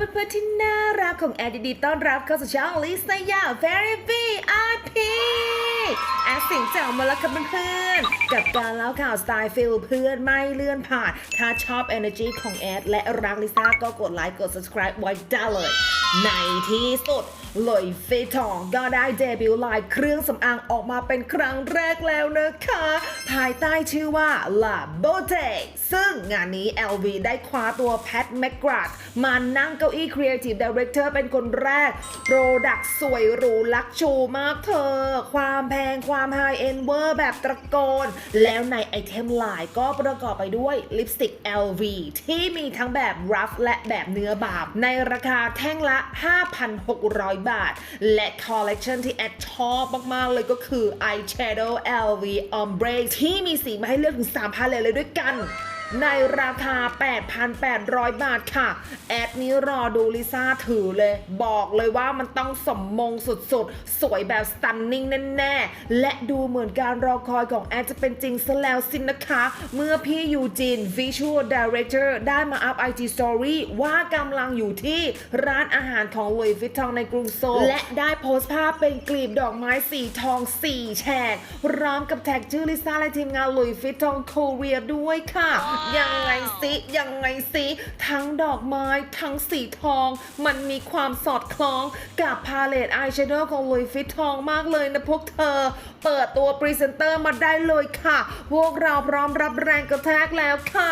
เพื่อนๆที่น่ารักของแอดดีต้อนรับเข้าสู่ช่องลิสนายา Very VIP แอดเสิงเจ้ามาแล้วครับเพื่อนๆกับการเล่าข่าวสไตล์ฟิลเพื่อนไม่เลื่อนผ่าน ถ้าชอบ Energy ของแอดและรักลิซ่าก็กดไลค์กด subscribe ไว้ได้เลยในที่สุดเลยเฟทองก็ได้เดบิวต์ไลน์เครื่องสำอางออกมาเป็นครั้งแรกแล้วนะคะ ภายใต้ชื่อว่า La Botte ซึ่งงานนี้ LV ได้คว้าตัวแพทแมกกราดมานั่งเก้าอี้ Creative Director เป็นคนแรก โปรดักสวยหรูลักชูมากเธอ ความแพงความไฮเอ็นเวอร์แบบตะโกน แล้วในไอเทมไลน์ก็ประกอบไปด้วยลิปสติก LV ที่มีทั้งแบบ rough และแบบเนื้อบางในราคาแท่งละ 5,600 บาท และคอลเลกชันที่แอดชอบมาก ๆ เลยก็คือ Eyeshadow LV Ombre ที่มีสีมาให้เลือกถึง3พาเลตเลยด้วยกัน ในราคา 8,800 บาทค่ะ แอดนี้รอดูลิซ่าถือเลย บอกเลยว่ามันต้องสมมงสุดๆ สวยแบบสตันนิ่งแน่ๆ และดูเหมือนการรอคอยของแอดจะเป็นจริงซะแล้วสินะคะ เมื่อพี่ยูจิน Visual Director ได้มาอัพ IG Story ว่ากำลังอยู่ที่ร้านอาหารของ Louis Vuitton ในกรุงโซลและได้โพสต์ภาพเป็นกลีบดอกไม้สีทอง 4 แฉกพร้อมกับแท็กชื่อลิซ่าและทีมงาน Louis Vuitton Korea ด้วยค่ะยังไงสิยังไงสิทั้งดอกไม้ทั้งสีทอง มันมีความสอดคล้องกับพาเลตอายแชโดว์ของลุยฟิตทองมากเลยนะพวกเธอ เปิดตัวพรีเซนเตอร์มาได้เลยค่ะ พวกเราพร้อมรับแรงกระแทกแล้วค่ะ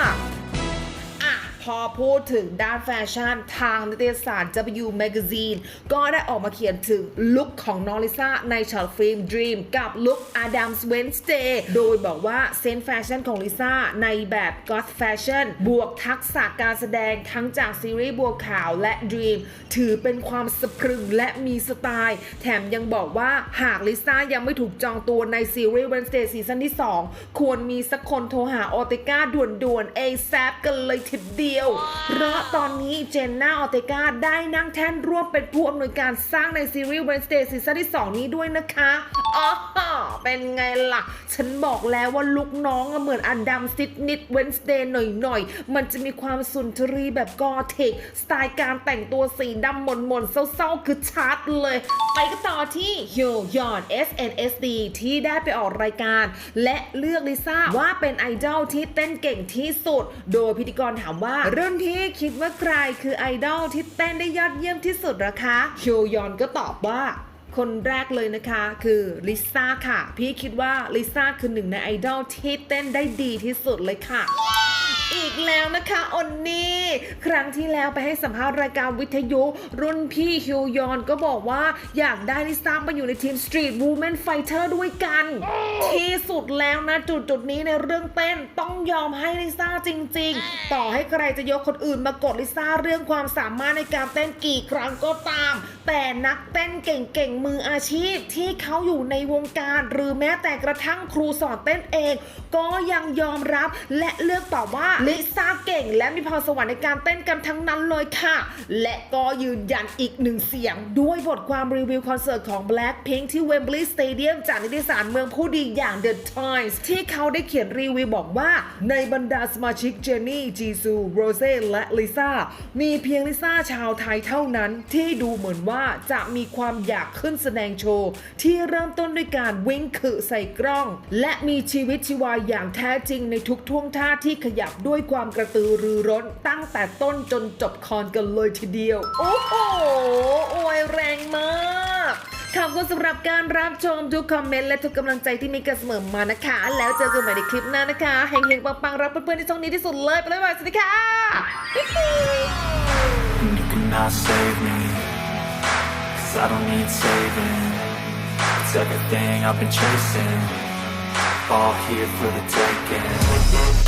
พอพูดถึงด้านแฟชั่นทางนิตยสาร W Magazine ก็ได้ออกมาเขียนถึงลุคของนอริซาในช็อตฟิล์ม Dream กับลุค Adams Wednesday โดยบอกว่าเซนส์แฟชั่นของลิซ่าในแบบ Goth Fashion บวกทักษะการแสดงทั้งจากซีรีส์บัวขาวและ Dream ถือเป็นความสะพรึงและมีสไตล์ แถมยังบอกว่าหากลิซ่ายังไม่ถูกจองตัวในซีรีส์ Wednesday ซีซั่นที่ 2 ควรมีสักคนโทรหาออเตกาด่วนๆ ASAP กันเลยทีเดียวเพราะตอนนี้เจนน่าออเตกาได้นั่งแท่นร่วมเป็นผู้อำนวยการสร้างในซีรีส์ Wednesday ซีซั่นที่ 2 นี้ด้วยนะคะอ๋อเป็นไงล่ะ ฉันบอกแล้วว่าลุกน้องเหมือนอดัมซิดนิด Wednesday หน่อยๆ มันจะมีความสุนทรีแบบกอเทคสไตล์การแต่งตัวสีดำหม่นๆ เศร้าๆ คือชัดเลย ไปกันต่อที่ฮิวยอน SNSD ที่ได้ไปออกรายการ และเลือกลิซ่าว่าเป็นไอดอลที่เต้นเก่งที่สุด โดยพิธีกรถามว่ารุ่นพี่คิดว่าใครคือไอดอลที่เต้นได้ยอดเยี่ยมที่สุดหรอคะฮิวยอนก็ตอบว่า คนแรกเลยนะคะคือลิซ่าค่ะ พี่คิดว่าลิซ่าคือหนึ่งในไอดอลที่เต้นได้ดีที่สุดเลยค่ะ อีกแล้วนะคะอนนี่ครั้งที่แล้วไปให้สัมภาษณ์รายการวิทยุ รุ่นพี่ฮิวยอนก็บอกว่าอยากได้ลิซ่ามาอยู่ในทีม Street Women Fighter ด้วยกัน ที่สุดแล้วนะจุดจุดนี้ในเรื่องเต้นต้องยอมให้ลิซ่าจริง ๆ ต่อให้ใครจะยกคนอื่นมากดลิซ่าเรื่องความสามารถในการเต้นกี่ครั้งก็ตาม แต่นักเต้นเก่งๆมืออาชีพที่เขาอยู่ในวงการ หรือแม้แต่กระทั่งครูสอนเต้นเอง ก็ยังยอมรับและเลือกตอบว่าลิซ่าเก่งและมีพรสวรรค์ในการเต้นกันทั้งนั้นเลยค่ะ และก็ยืนยันอีกหนึ่งเสียง ด้วยบทความรีวิวคอนเสิร์ตของ Blackpink ที่ Wembley Stadium จากนิตยสารเมืองผู้ดีอย่าง The Times ที่เขาได้เขียนรีวิวบอกว่าในบรรดาสมาชิกเจนนี่ จีซู โรเซ่และลิซ่า มีเพียงลิซ่าชาวไทยเท่านั้น ที่ดูเหมือนว่าจะมีความอยากขึ้นแสดงโชว์ ที่เริ่มต้นด้วยการวิ่งขึใส่กล้อง และมีชีวิตชีวาอย่างแท้จริงในทุกท่วงท่าที่ขยับด้วย้วยความกระตือรือร้นตั้งแต่ต้นจนจบคอนกันเลยทีเดียว โอ้โหอวยแรงมากขอบคุณสำหรับการรับชมทุกคอมเมนต์และทุกกำลังใจที่มีกันเสมอมานะคะ แล้วเจอกันใหม่ในคลิปหน้านะคะเฮงๆปังๆรับเพื่อนๆที่ช่องนี้ที่สุดเลยไปเลยสวัสดีค่ะ you cannot save me Cause I don't need saving It's everything I've been chasing All here for the taking